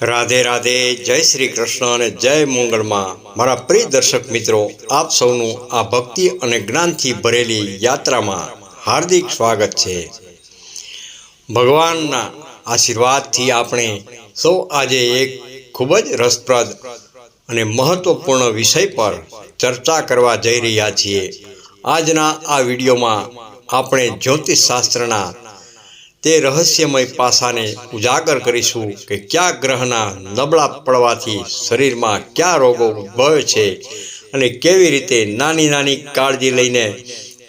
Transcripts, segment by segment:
રાધે રાધે, જય શ્રી કૃષ્ણ અને જય મંગળમાં. મારા પ્રિય દર્શક મિત્રો, આપ સૌનું આ ભક્તિ અને જ્ઞાનથી ભરેલી યાત્રામાં હાર્દિક સ્વાગત છે. ભગવાનના આશીર્વાદથી આપણે સૌ આજે એક ખૂબ જ રસપ્રદ અને મહત્વપૂર્ણ વિષય પર ચર્ચા કરવા જઈ રહ્યા છીએ. આજના આ વિડીયોમાં આપણે જ્યોતિષશાસ્ત્રના તે રહસ્યમય પાસાને ઉજાગર કરીશું કે કયા ગ્રહના નબળા પડવાથી શરીરમાં કયા રોગો ઉદ્ભવે છે અને કેવી રીતે નાની નાની કાળજી લઈને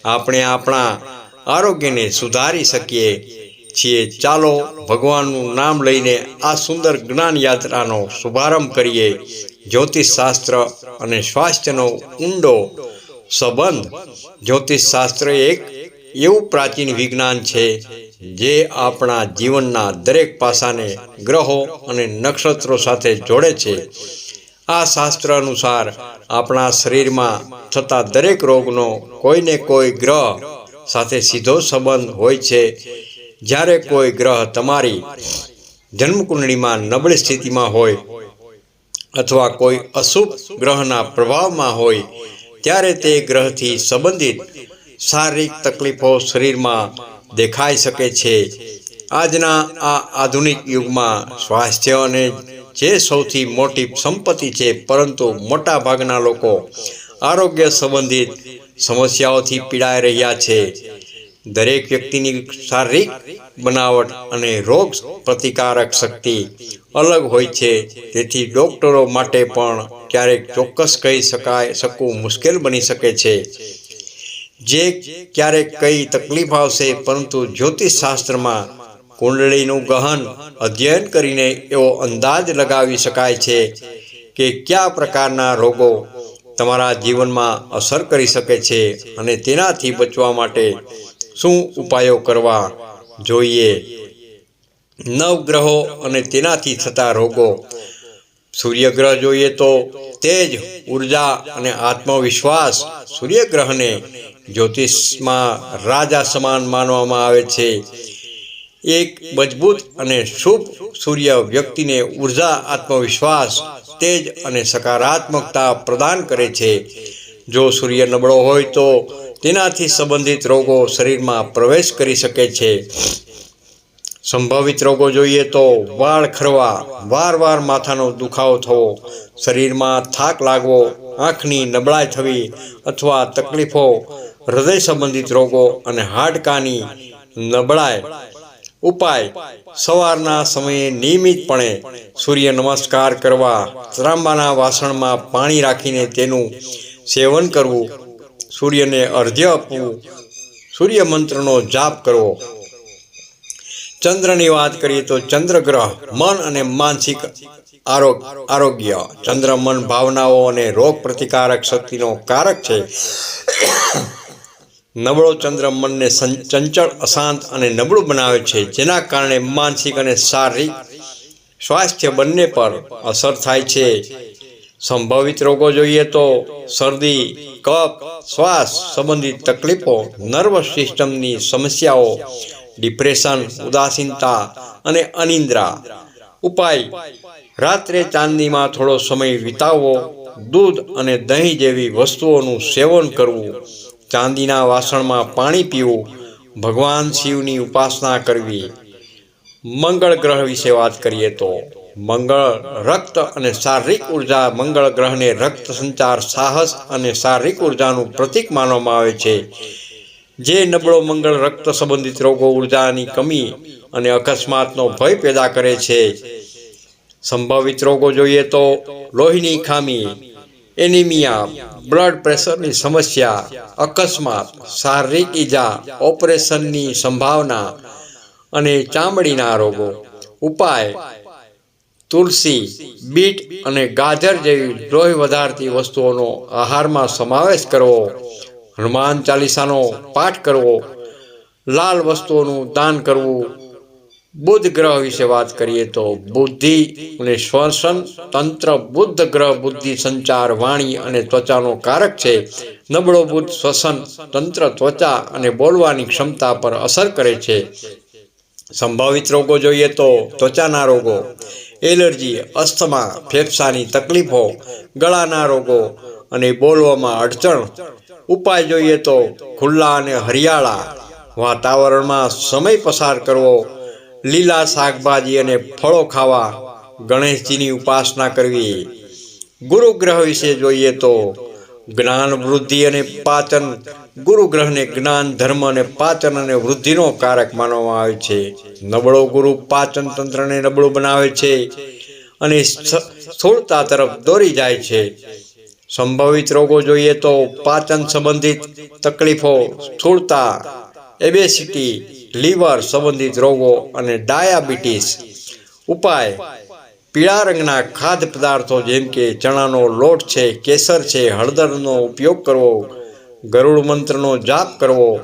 આપણે આપણા આરોગ્યને સુધારી શકીએ છીએ. ચાલો ભગવાનનું નામ લઈને આ સુંદર જ્ઞાન યાત્રાનો શુભારંભ કરીએ. જ્યોતિષશાસ્ત્ર અને સ્વાસ્થ્યનો ઊંડો સંબંધ. જ્યોતિષશાસ્ત્ર એક એવું પ્રાચીન વિજ્ઞાન છે જે આપણા જીવનના દરેક પાસાને ગ્રહો અને નક્ષત્રો સાથે જોડે છે. આ શાસ્ત્ર અનુસાર આપણા શરીરમાં થતા દરેક રોગનો કોઈને કોઈ ગ્રહ સાથે સીધો સંબંધ હોય છે. જ્યારે કોઈ ગ્રહ તમારી જન્મકુંડળીમાં નબળી સ્થિતિમાં હોય અથવા કોઈ અશુભ ગ્રહના પ્રભાવમાં હોય, ત્યારે તે ગ્રહથી સંબંધિત શારીરિક તકલીફો શરીરમાં દેખાઈ શકે છે. આજના આ આધુનિક યુગમાં સ્વાસ્થ્ય અને જે સૌથી મોટી સંપત્તિ છે, પરંતુ મોટા ભાગના લોકો આરોગ્ય સંબંધિત સમસ્યાઓથી પીડાઈ રહ્યા છે. દરેક વ્યક્તિની શારીરિક બનાવટ અને રોગ પ્રતિકારક શક્તિ અલગ હોય છે. તેથી ડૉક્ટરો માટે પણ ક્યારેક ચોક્કસ કહી શકાય, શકવું મુશ્કેલ બની શકે છે. જે ક્યારેક કઈ તકલીફ આવશે, પરંતુ જ્યોતિષશાસ્ત્રમાં કુંડળીનું ગહન અધ્યયન કરીને એવો અંદાજ લગાવી શકાય છે કે કયા પ્રકારના રોગો તમારા જીવનમાં અસર કરી શકે છે અને તેનાથી બચવા માટે શું ઉપાયો કરવા જોઈએ. નવગ્રહો અને તેનાથી થતા રોગો. સૂર્યગ્રહ જોઈએ તો તેજ, ઊર્જા અને આત્મવિશ્વાસ સૂર્યગ્રહને જ્યોતિષમાં રાજા સમાન માનવામાં આવે છે. એક મજબૂત અને શુભ સૂર્ય વ્યક્તિને ઊર્જા, આત્મવિશ્વાસ, તેજ અને સકારાત્મકતા પ્રદાન કરે છે. જો સૂર્ય નબળો હોય તો તેનાથી સંબંધિત રોગો શરીરમાં પ્રવેશ કરી શકે છે. સંભવિત રોગો જોઈએ તો વાળ ખરવા, વાર વાર માથાનો દુખાવો થવો, શરીરમાં થાક લાગવો, આંખની નબળાઈ થવી અથવા તકલીફો હૃદય સંબંધિત રોગો અને હાડકાની નબળાઈ ઉપાય સવારના સમયે નિયમિતપણે સૂર્ય નમસ્કાર કરવા, ત્રાંબાના વાસણમાં પાણી રાખીને તેનું સેવન કરવું, સૂર્યને અર્ધ્ય આપવું, સૂર્ય મંત્રનો જાપ કરવો. ચંદ્રની વાત કરીએ તો ચંદ્રગ્રહ મન અને માનસિક આરોગ્ય. ચંદ્ર મન ભાવનાઓ અને રોગ પ્રતિકારક શક્તિનો કારક છે. નબળો ચંદ્ર મનને ચંચળ, અશાંત અને નબળું બનાવે છે, જેના કારણે માનસિક અને શારીરિક સ્વાસ્થ્ય બંને પર અસર થાય છે. સંભવિત રોગો જોઈએ તો શરદી, કફ, શ્વાસ સંબંધિત તકલીફો નર્વસ સિસ્ટમની સમસ્યાઓ, ડિપ્રેશન, ઉદાસીનતા અને અનિદ્રા. ઉપાય, રાત્રે ચાંદીમાં થોડો સમય વિતાવવો દૂધ અને દહીં જેવી વસ્તુઓનું સેવન કરવું. ચાંદીના વાસણમાં પાણી પીવું, ભગવાન શિવની ઉપાસના કરવી. મંગળ ગ્રહ વિશે વાત કરીએ તો, મંગળ રક્ત અને શારીરિક ઊર્જા મંગળ ગ્રહને રક્ત સંચાર, સાહસ અને શારીરિક ઉર્જાનું પ્રતીક માનવામાં આવે છે. જે નબળો મંગળ રક્ત સંબંધિત રોગો, ઉર્જાની કમી અને અકસ્માતનો ભય પેદા કરે છે. સંભવિત રોગો જોઈએ તો લોહીની ખામી એનિમિયા, બ્લડ પ્રેશરની સમસ્યા, અકસ્માત, શારીરિક ઈજા, ઓપરેશનની સંભાવના અને ચામડીના રોગો. ઉપાય, તુલસી, બીટ અને ગાજર જેવી લોહી વધારતી વસ્તુઓનો આહારમાં સમાવેશ કરવો. હનુમાન ચાલીસાનો પાઠ કરવો. લાલ વસ્તુઓનું દાન કરવું. બુધ ગ્રહ વિશે વાત કરીએ તો બુદ્ધિ અને શ્વસન તંત્ર, બુદ્ધ ગ્રહ, બુદ્ધિ સંચાર, વાણી અને ત્વચાનો કારક છે. નબળો બુદ્ધ શ્વસન તંત્ર, ત્વચા અને બોલવાની ક્ષમતા પર અસર કરે છે. સંભવિત રોગો જોઈએ તો ત્વચાના રોગો, એલર્જી, અસ્થમા, ફેફસાની તકલીફો, ગળાના રોગો અને બોલવામાં અડચણ. ઉપાય જોઈએ તો ખુલ્લા અને હરિયાળા વાતાવરણમાં સમય પસાર કરવો લીલા શાકભાજી અને ફળો ખાવા ગણેશજીની ઉપાસના કરવી. ગુરુ ગ્રહ વિશે જોઈએ તો જ્ઞાન વૃદ્ધિ અને પાચન ગુરુ ગ્રહને જ્ઞાન, ધર્મ અને પાચન અને વૃદ્ધિનો કારક માનવામાં આવે છે. નબળો ગુરુ પાચન તંત્રને નબળું બનાવે છે અને સ્થ- સ્થૂળતા તરફ દોરી જાય છે. સંભવિત રોગો જોઈએ તો પાચન સંબંધિત તકલીફો સ્થૂળતા એબેસિટી લીવર સંબંધિત રોગો અને ડાયાબિટીસ. ઉપાય, પીળા રંગના ખાદ્ય પદાર્થો જેમ કે ચણાનો લોટ છે, કેસર છે, હળદરનો ઉપયોગ કરવો, ગરુડ મંત્રનો જાપ કરવો,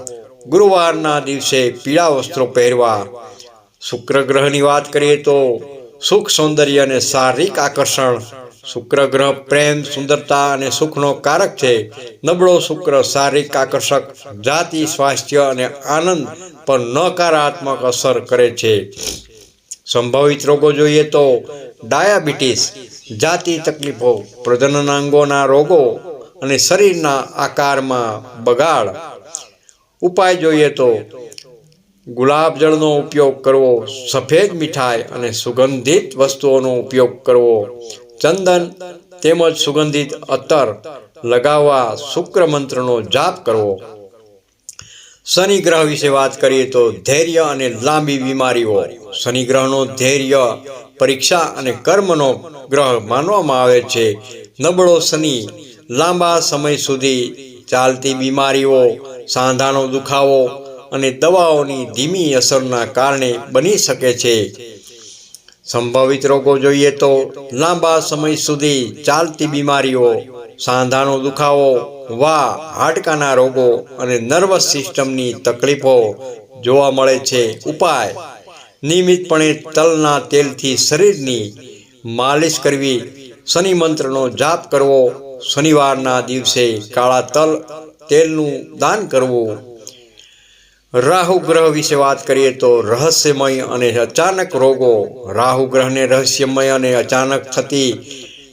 ગુરુવારના દિવસે પીળા વસ્ત્રો પહેરવા. શુક્ર ગ્રહની વાત કરીએ તો સુખ, સૌંદર્ય અને શારીરિક આકર્ષણ શુક્ર ગ્રહ પ્રેમ, સુંદરતા અને સુખનો કારક છે. નબળો શુક્ર શારીરિક આકર્ષક, જાતિ, સ્વાસ્થ્ય અને આનંદ પર નકારાત્મક અસર કરે છે. સંભવિત રોગો જોઈએ તો ડાયાબિટીસ, જાતિ તકલીફો પ્રજનનાંગોના રોગો અને શરીરના આકારમાં બગાડ. ઉપાય જોઈએ તો ગુલાબ જળનો ઉપયોગ કરવો, સફેદ મીઠાઈ અને સુગંધિત વસ્તુઓનો ઉપયોગ કરવો. ચંદન તેમજ સુગંધિત અત્તર લગાવવા શુક્ર મંત્રનો જાપ કરવો. શનિ ગ્રહ વિશે વાત કરીએ તો ધૈર્ય અને લાંબી બીમારીઓ. શનિ ગ્રહનો ધૈર્ય પરીક્ષા અને કર્મનો ગ્રહ માનવામાં આવે છે. નબળો શનિ લાંબા સમય સુધી ચાલતી બીમારીઓ, સાંધાનો દુખાવો અને દવાઓની ધીમી અસરના કારણે બની શકે છે. સંભવિત રોગો જોઈએ તો લાંબા સમય સુધી ચાલતી બીમારીઓ, સાંધાનો દુખાવો, વા, હાડકાના રોગો અને નર્વસ સિસ્ટમની તકલીફો જોવા મળે છે. ઉપાય. નિયમિતપણે તલના તેલથી શરીરની માલિશ કરવી. શનિ મંત્રનો જાપ કરવો. શનિવારના દિવસે કાળા તલ તેલનું દાન કરવું. રાહુ ગ્રહ વિશે વાત કરીએ તો રહસ્યમય અને અચાનક રોગો. રાહુ ગ્રહને રહસ્યમય અને અચાનક થતી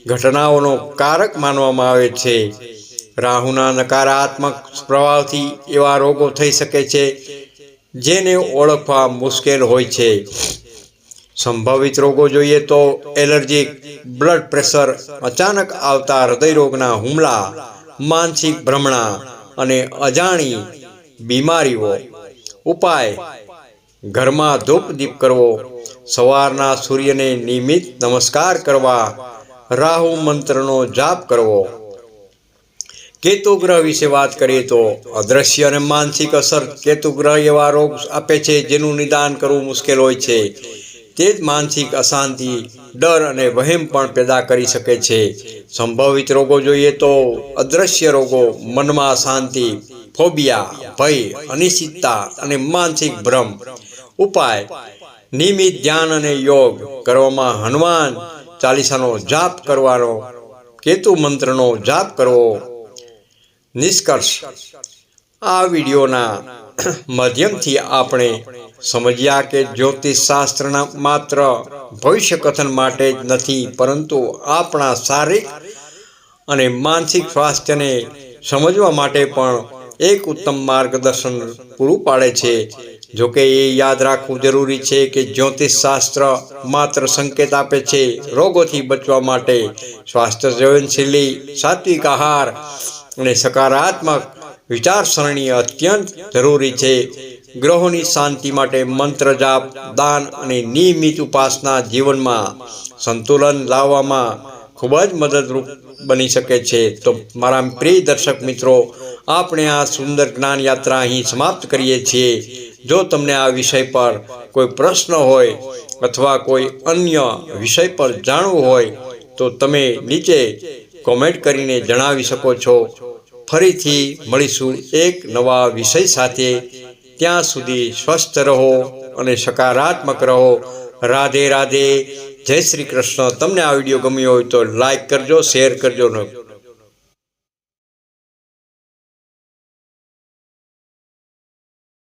ઘટનાઓનો કારક માનવામાં આવે છે. રાહુના નકારાત્મક પ્રભાવથી એવા રોગો થઈ શકે છે, જેને ઓળખવા મુશ્કેલ હોય છે. સંભવિત રોગો જોઈએ તો એલર્જીક બ્લડ પ્રેશર, અચાનક આવતા હૃદયરોગના હુમલા, માનસિક ભ્રમણા અને અજાણી બીમારીઓ. ઉપાય. ઘરમાં ધૂપ દીપ કરવો. સવારના સૂર્યને નિયમિત નમસ્કાર કરવા. રાહુ મંત્રનો જાપ કરવો. કેતુ ગ્રહ વિશે વાત કરીએ તો અદ્રશ્ય અને માનસિક અસર કેતુ ગ્રહ એવા રોગ આપે છે જેનું નિદાન કરવું મુશ્કેલ હોય છે. તે જ માનસિક અશાંતિ, ડર અને વહેમ પણ પેદા કરી શકે છે. સંભવિત રોગો જોઈએ તો અદ્રશ્ય રોગો, મનમાં અશાંતિ, ફોબિયા, ભય, અનિશ્ચિતતા અને માનસિક ભ્રમ. ઉપાય, નિયમિત ધ્યાન અને યોગ કરવામાં હનુમાન ચાલીસાનો જાપ કરવાનો, કેતુ મંત્રનો જાપ કરવો. નિષ્કર્ષ, આ વિડીયોના માધ્યમથી આપણે સમજ્યા કે જ્યોતિષ શાસ્ત્રના માત્ર ભવિષ્ય કથન માટે જ નથી, પરંતુ આપણા શારીરિક અને માનસિક સ્વાસ્થ્યને સમજવા માટે પણ એક ઉત્તમ માર્ગદર્શન પૂરું પાડે છે. જોકે એ યાદ રાખવું જરૂરી છે કે જ્યોતિષ શાસ્ત્ર માત્ર સંકેત આપે છે રોગોથી બચવા માટે. સ્વાસ્થ્ય જીવનશૈલી સાત્વિક આહાર અને સકારાત્મક વિચારસરણી અત્યંત જરૂરી છે. ગ્રહોની શાંતિ માટે મંત્ર જાપ, દાન અને નિયમિત ઉપાસના જીવનમાં સંતુલન લાવવામાં ખૂબ જ મદદરૂપ બની શકે છે. તો મારા પ્રિય દર્શક મિત્રો, આપણે આ સુંદર જ્ઞાન યાત્રા અહીં સમાપ્ત કરીએ છીએ. જો તમને આ વિષય પર કોઈ પ્રશ્ન હોય અથવા કોઈ અન્ય વિષય પર જાણવું હોય, તો તમે નીચે કોમેન્ટ કરીને જણાવી શકો છો. ફરીથી મળીશું એક નવા વિષય સાથે. ત્યાં સુધી સ્વસ્થ રહો અને સકારાત્મક રહો. રાધે રાધે. જય શ્રી કૃષ્ણ. તમને આ વીડિયો ગમ્યો હોય તો લાઈક કરજો શેર કરજો